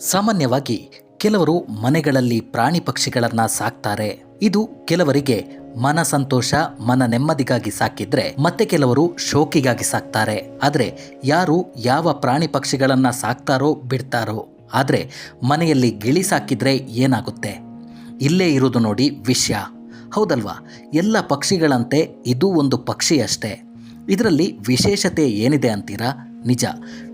ಸಾಮಾನ್ಯವಾಗಿ ಕೆಲವರು ಮನೆಗಳಲ್ಲಿ ಪ್ರಾಣಿ ಪಕ್ಷಿಗಳನ್ನ ಸಾಕ್ತಾರೆ. ಇದು ಕೆಲವರಿಗೆ ಮನ ಸಂತೋಷ, ಮನ ನೆಮ್ಮದಿಗಾಗಿ ಸಾಕಿದ್ರೆ ಮತ್ತೆ ಕೆಲವರು ಶೋಕಿಗಾಗಿ ಸಾಕ್ತಾರೆ. ಆದರೆ ಯಾರು ಯಾವ ಪ್ರಾಣಿ ಪಕ್ಷಿಗಳನ್ನ ಸಾಕ್ತಾರೋ ಬಿಡ್ತಾರೋ, ಆದರೆ ಮನೆಯಲ್ಲಿ ಗಿಳಿ ಸಾಕಿದ್ರೆ ಏನಾಗುತ್ತೆ? ಇಲ್ಲೇ ಇರೋದು ನೋಡಿ ವಿಷಯ. ಹೌದಲ್ವಾ? ಎಲ್ಲ ಪಕ್ಷಿಗಳಂತೆ ಇದು ಒಂದು ಪಕ್ಷಿ ಅಷ್ಟೇ ಇದರಲ್ಲಿ ವಿಶೇಷತೆ ಏನಿದೆ ಅಂತೀರಾ? ನಿಜ,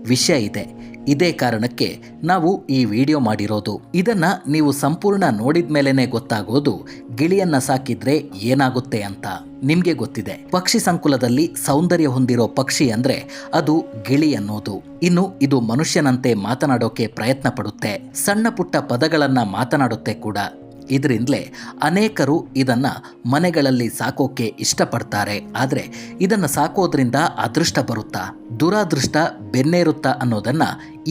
ವಿಷಯ ಇದೆ. ಇದೇ ಕಾರಣಕ್ಕೆ ನಾವು ಈ ವಿಡಿಯೋ ಮಾಡಿರೋದು. ಇದನ್ನ ನೀವು ಸಂಪೂರ್ಣ ನೋಡಿದ ಮೇಲೇನೆ ಗೊತ್ತಾಗೋದು, ಗಿಳಿಯನ್ನ ಸಾಕಿದ್ರೆ ಏನಾಗುತ್ತೆ ಅಂತ ನಿಮ್ಗೆ ಗೊತ್ತಿದೆ. ಪಕ್ಷಿ ಸಂಕುಲದಲ್ಲಿ ಸೌಂದರ್ಯ ಹೊಂದಿರೋ ಪಕ್ಷಿ ಅಂದ್ರೆ ಅದು ಗಿಳಿ ಅನ್ನೋದು. ಇನ್ನು ಇದು ಮನುಷ್ಯನಂತೆ ಮಾತನಾಡೋಕೆ ಪ್ರಯತ್ನ ಪಡುತ್ತೆ. ಸಣ್ಣ ಪುಟ್ಟ ಪದಗಳನ್ನ ಮಾತನಾಡುತ್ತೆ ಕೂಡ. ಇದರಿಂದಲೇ ಅನೇಕರು ಇದನ್ನ ಮನೆಗಳಲ್ಲಿ ಸಾಕೋಕೆ ಇಷ್ಟಪಡ್ತಾರೆ. ಆದರೆ ಇದನ್ನು ಸಾಕೋದ್ರಿಂದ ಅದೃಷ್ಟ ಬರುತ್ತಾ? ದುರಾದೃಷ್ಟ ಬೆನ್ನೇರುತ್ತಾ ಅನ್ನೋದನ್ನ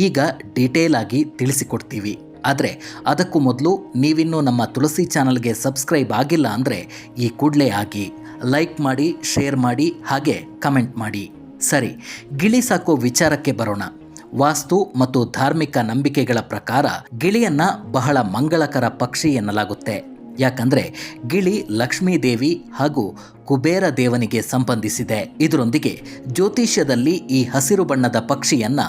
ಈಗ ಡೀಟೇಲ್ ಆಗಿ ತಿಳಿಸಿಕೊಡ್ತೀವಿ. ಆದರೆ ಅದಕ್ಕೂ ಮೊದಲು ನೀವಿನ್ನೂ ನಮ್ಮ ತುಳಸಿ ಚಾನಲ್ಗೆ ಸಬ್ಸ್ಕ್ರೈಬ್ ಆಗಿಲ್ಲ ಅಂದರೆ ಈ ಕೂಡಲೇ ಆಗಿ ಲೈಕ್ ಮಾಡಿ ಶೇರ್ ಮಾಡಿ, ಹಾಗೆ ಕಮೆಂಟ್ ಮಾಡಿ. ಸರಿ, ಗಿಳಿ ಸಾಕೋ ವಿಚಾರಕ್ಕೆ ಬರೋಣ. ವಾಸ್ತು ಮತ್ತು ಧಾರ್ಮಿಕ ನಂಬಿಕೆಗಳ ಪ್ರಕಾರ ಗಿಳಿಯನ್ನ ಬಹಳ ಮಂಗಳಕರ ಪಕ್ಷಿ ಎನ್ನಲಾಗುತ್ತೆ. ಯಾಕಂದ್ರೆ ಗಿಳಿ ಲಕ್ಷ್ಮೀದೇವಿ ಹಾಗೂ ಕುಬೇರ ದೇವನಿಗೆ ಸಂಬಂಧಿಸಿದೆ. ಇದರೊಂದಿಗೆ ಜ್ಯೋತಿಷ್ಯದಲ್ಲಿ ಈ ಹಸಿರು ಬಣ್ಣದ ಪಕ್ಷಿಯನ್ನ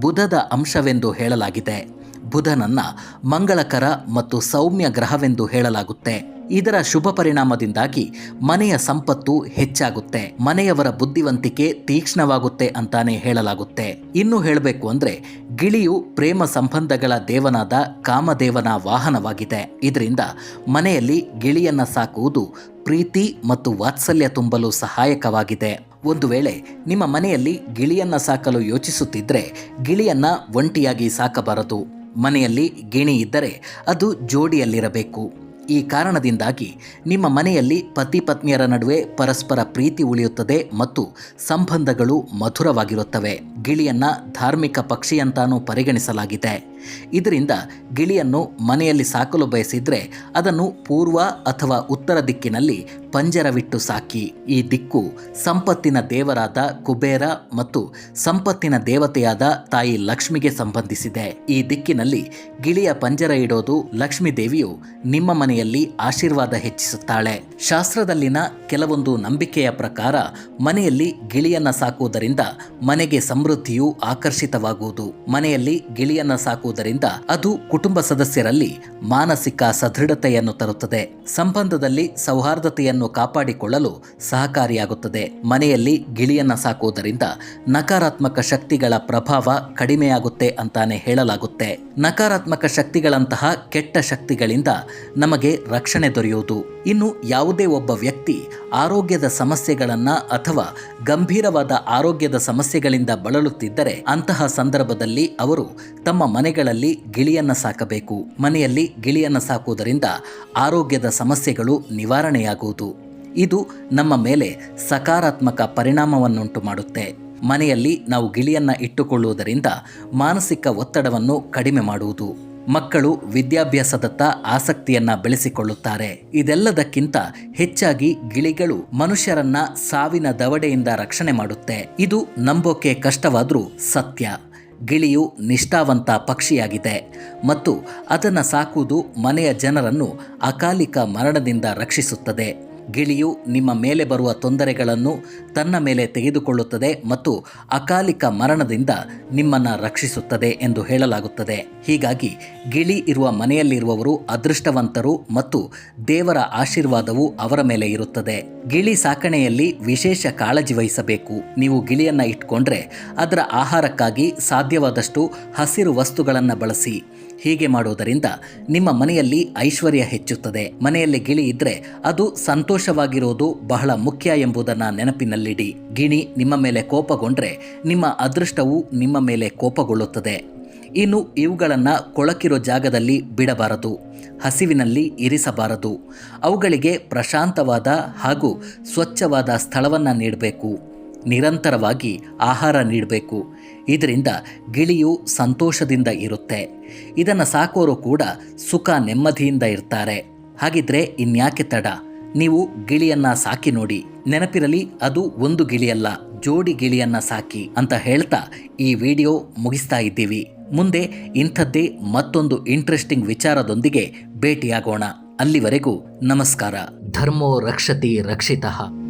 ಬುಧದ ಅಂಶವೆಂದು ಹೇಳಲಾಗಿದೆ. ಬುಧನನ್ನ ಮಂಗಳಕರ ಮತ್ತು ಸೌಮ್ಯ ಗ್ರಹವೆಂದು ಹೇಳಲಾಗುತ್ತೆ. ಇದರ ಶುಭ ಪರಿಣಾಮದಿಂದಾಗಿ ಮನೆಯ ಸಂಪತ್ತು ಹೆಚ್ಚಾಗುತ್ತೆ. ಮನೆಯವರ ಬುದ್ಧಿವಂತಿಕೆ ತೀಕ್ಷ್ಣವಾಗುತ್ತೆ ಅಂತಾನೆ ಹೇಳಲಾಗುತ್ತೆ. ಇನ್ನು ಹೇಳಬೇಕು ಅಂದ್ರೆ, ಗಿಳಿಯು ಪ್ರೇಮ ಸಂಬಂಧಗಳ ದೇವನಾದ ಕಾಮದೇವನ ವಾಹನವಾಗಿದೆ. ಇದರಿಂದ ಮನೆಯಲ್ಲಿ ಗಿಳಿಯನ್ನ ಸಾಕುವುದು ಪ್ರೀತಿ ಮತ್ತು ವಾತ್ಸಲ್ಯ ತುಂಬಲು ಸಹಾಯಕವಾಗಿದೆ. ಒಂದು ವೇಳೆ ನಿಮ್ಮ ಮನೆಯಲ್ಲಿ ಗಿಳಿಯನ್ನ ಸಾಕಲು ಯೋಚಿಸುತ್ತಿದ್ರೆ, ಗಿಳಿಯನ್ನ ಒಂಟಿಯಾಗಿ ಸಾಕಬಾರದು. ಮನೆಯಲ್ಲಿ ಗಿಣಿ ಇದ್ದರೆ ಅದು ಜೋಡಿಯಲ್ಲಿರಬೇಕು. ಈ ಕಾರಣದಿಂದಾಗಿ ನಿಮ್ಮ ಮನೆಯಲ್ಲಿ ಪತಿ ಪತ್ನಿಯರ ನಡುವೆ ಪರಸ್ಪರ ಪ್ರೀತಿ ಉಳಿಯುತ್ತದೆ ಮತ್ತು ಸಂಬಂಧಗಳು ಮಧುರವಾಗಿರುತ್ತವೆ. ಗಿಳಿಯನ್ನ ಧಾರ್ಮಿಕ ಪಕ್ಷಿಯಂತಾನೂ ಪರಿಗಣಿಸಲಾಗಿದೆ. ಇದರಿಂದ ಗಿಳಿಯನ್ನು ಮನೆಯಲ್ಲಿ ಸಾಕಲು ಬಯಸಿದ್ರೆ ಅದನ್ನು ಪೂರ್ವ ಅಥವಾ ಉತ್ತರ ದಿಕ್ಕಿನಲ್ಲಿ ಪಂಜರವಿಟ್ಟು ಸಾಕಿ. ಈ ದಿಕ್ಕು ಸಂಪತ್ತಿನ ದೇವರಾದ ಕುಬೇರ ಮತ್ತು ಸಂಪತ್ತಿನ ದೇವತೆಯಾದ ತಾಯಿ ಲಕ್ಷ್ಮಿಗೆ ಸಂಬಂಧಿಸಿದೆ. ಈ ದಿಕ್ಕಿನಲ್ಲಿ ಗಿಳಿಯ ಪಂಜರ ಇಡೋದು ಲಕ್ಷ್ಮೀ ದೇವಿಯು ನಿಮ್ಮ ಮನೆಯಲ್ಲಿ ಆಶೀರ್ವಾದ ಹೆಚ್ಚಿಸುತ್ತಾಳೆ. ಶಾಸ್ತ್ರದಲ್ಲಿನ ಕೆಲವೊಂದು ನಂಬಿಕೆಯ ಪ್ರಕಾರ ಮನೆಯಲ್ಲಿ ಗಿಳಿಯನ್ನು ಸಾಕುವುದರಿಂದ ಮನೆಗೆ ಸಮೃದ್ಧಿಯು ಆಕರ್ಷಿತವಾಗುವುದು. ಮನೆಯಲ್ಲಿ ಗಿಳಿಯನ್ನ ಸಾಕುವುದರಿಂದ ಅದು ಕುಟುಂಬ ಸದಸ್ಯರಲ್ಲಿ ಮಾನಸಿಕ ಸದೃಢತೆಯನ್ನು ತರುತ್ತದೆ. ಸಂಬಂಧದಲ್ಲಿ ಸೌಹಾರ್ದತೆಯನ್ನು ಕಾಪಾಡಿಕೊಳ್ಳಲು ಸಹಕಾರಿಯಾಗುತ್ತದೆ. ಮನೆಯಲ್ಲಿ ಗಿಳಿಯನ್ನ ಸಾಕುವುದರಿಂದ ನಕಾರಾತ್ಮಕ ಶಕ್ತಿಗಳ ಪ್ರಭಾವ ಕಡಿಮೆಯಾಗುತ್ತೆ ಅಂತಾನೆ ಹೇಳಲಾಗುತ್ತೆ. ನಕಾರಾತ್ಮಕ ಶಕ್ತಿಗಳಂತಹ ಕೆಟ್ಟ ಶಕ್ತಿಗಳಿಂದ ನಮಗೆ ರಕ್ಷಣೆ ದೊರೆಯುವುದು. ಇನ್ನು ಯಾವುದೇ ಒಬ್ಬ ವ್ಯಕ್ತಿ ಆರೋಗ್ಯದ ಸಮಸ್ಯೆಗಳನ್ನು ಅಥವಾ ಗಂಭೀರವಾದ ಆರೋಗ್ಯದ ಸಮಸ್ಯೆಗಳಿಂದ ಬಳಲುತ್ತಿದ್ದರೆ ಅಂತಹ ಸಂದರ್ಭದಲ್ಲಿ ಅವರು ತಮ್ಮ ಮನೆಗಳಲ್ಲಿ ಗಿಳಿಯನ್ನು ಸಾಕಬೇಕು. ಮನೆಯಲ್ಲಿ ಗಿಳಿಯನ್ನು ಸಾಕುವುದರಿಂದ ಆರೋಗ್ಯದ ಸಮಸ್ಯೆಗಳು ನಿವಾರಣೆಯಾಗುವುದು. ಇದು ನಮ್ಮ ಮೇಲೆ ಸಕಾರಾತ್ಮಕ ಪರಿಣಾಮವನ್ನುಂಟು ಮಾಡುತ್ತೆ. ಮನೆಯಲ್ಲಿ ನಾವು ಗಿಳಿಯನ್ನು ಇಟ್ಟುಕೊಳ್ಳುವುದರಿಂದ ಮಾನಸಿಕ ಒತ್ತಡವನ್ನು ಕಡಿಮೆ ಮಾಡುವುದು. ಮಕ್ಕಳು ವಿದ್ಯಾಭ್ಯಾಸದತ್ತ ಆಸಕ್ತಿಯನ್ನ ಬೆಳೆಸಿಕೊಳ್ಳುತ್ತಾರೆ. ಇದೆಲ್ಲದಕ್ಕಿಂತ ಹೆಚ್ಚಾಗಿ ಗಿಳಿಗಳು ಮನುಷ್ಯರನ್ನ ಸಾವಿನ ದವಡೆಯಿಂದ ರಕ್ಷಣೆ ಮಾಡುತ್ತೆ. ಇದು ನಂಬೋಕೆ ಕಷ್ಟವಾದ್ರೂ ಸತ್ಯ. ಗಿಳಿಯು ನಿಷ್ಠಾವಂತ ಪಕ್ಷಿಯಾಗಿದೆ ಮತ್ತು ಅದನ್ನು ಸಾಕುವುದು ಮನೆಯ ಜನರನ್ನು ಅಕಾಲಿಕ ಮರಣದಿಂದ ರಕ್ಷಿಸುತ್ತದೆ. ಗಿಳಿಯು ನಿಮ್ಮ ಮೇಲೆ ಬರುವ ತೊಂದರೆಗಳನ್ನು ತನ್ನ ಮೇಲೆ ತೆಗೆದುಕೊಳ್ಳುತ್ತದೆ ಮತ್ತು ಅಕಾಲಿಕ ಮರಣದಿಂದ ನಿಮ್ಮನ್ನು ರಕ್ಷಿಸುತ್ತದೆ ಎಂದು ಹೇಳಲಾಗುತ್ತದೆ. ಹೀಗಾಗಿ ಗಿಳಿ ಇರುವ ಮನೆಯಲ್ಲಿರುವವರು ಅದೃಷ್ಟವಂತರು ಮತ್ತು ದೇವರ ಆಶೀರ್ವಾದವು ಅವರ ಮೇಲೆ ಇರುತ್ತದೆ. ಗಿಳಿ ಸಾಕಣೆಯಲ್ಲಿ ವಿಶೇಷ ಕಾಳಜಿ ವಹಿಸಬೇಕು. ನೀವು ಗಿಳಿಯನ್ನು ಇಟ್ಕೊಂಡ್ರೆ ಅದರ ಆಹಾರಕ್ಕಾಗಿ ಸಾಧ್ಯವಾದಷ್ಟು ಹಸಿರು ವಸ್ತುಗಳನ್ನು ಬಳಸಿ. ಹೀಗೆ ಮಾಡುವುದರಿಂದ ನಿಮ್ಮ ಮನೆಯಲ್ಲಿ ಐಶ್ವರ್ಯ ಹೆಚ್ಚುತ್ತದೆ. ಮನೆಯಲ್ಲಿ ಗಿಳಿ ಇದ್ರೆ ಅದು ಸಂತೋಷವಾಗಿರೋದು ಬಹಳ ಮುಖ್ಯ ಎಂಬುದನ್ನು ನೆನಪಿನಲ್ಲಿಡಿ. ಗಿಣಿ ನಿಮ್ಮ ಮೇಲೆ ಕೋಪಗೊಂಡ್ರೆ ನಿಮ್ಮ ಅದೃಷ್ಟವು ನಿಮ್ಮ ಮೇಲೆ ಕೋಪಗೊಳ್ಳುತ್ತದೆ. ಇನ್ನು ಇವುಗಳನ್ನು ಕೊಳಕಿರೋ ಜಾಗದಲ್ಲಿ ಬಿಡಬಾರದು. ಹಸಿವಿನಲ್ಲಿ ಇರಿಸಬಾರದು. ಅವುಗಳಿಗೆ ಪ್ರಶಾಂತವಾದ ಹಾಗೂ ಸ್ವಚ್ಛವಾದ ಸ್ಥಳವನ್ನು ನೀಡಬೇಕು. ನಿರಂತರವಾಗಿ ಆಹಾರ ನೀಡಬೇಕು. ಇದರಿಂದ ಗಿಳಿಯು ಸಂತೋಷದಿಂದ ಇರುತ್ತೆ. ಇದನ್ನು ಸಾಕೋರು ಕೂಡ ಸುಖ ನೆಮ್ಮದಿಯಿಂದ ಇರ್ತಾರೆ. ಹಾಗಿದ್ರೆ ಇನ್ಯಾಕೆ ತಡ? ನೀವು ಗಿಳಿಯನ್ನ ಸಾಕಿ ನೋಡಿ. ನೆನಪಿರಲಿ, ಅದು ಒಂದು ಗಿಳಿಯಲ್ಲ, ಜೋಡಿ ಗಿಳಿಯನ್ನ ಸಾಕಿ ಅಂತ ಹೇಳ್ತಾ ಈ ವಿಡಿಯೋ ಮುಗಿಸ್ತಾ ಇದ್ದೀವಿ. ಮುಂದೆ ಇಂಥದ್ದೇ ಮತ್ತೊಂದು ಇಂಟ್ರೆಸ್ಟಿಂಗ್ ವಿಚಾರದೊಂದಿಗೆ ಭೇಟಿಯಾಗೋಣ. ಅಲ್ಲಿವರೆಗೂ ನಮಸ್ಕಾರ. ಧರ್ಮೋ ರಕ್ಷತಿ ರಕ್ಷಿತಃ.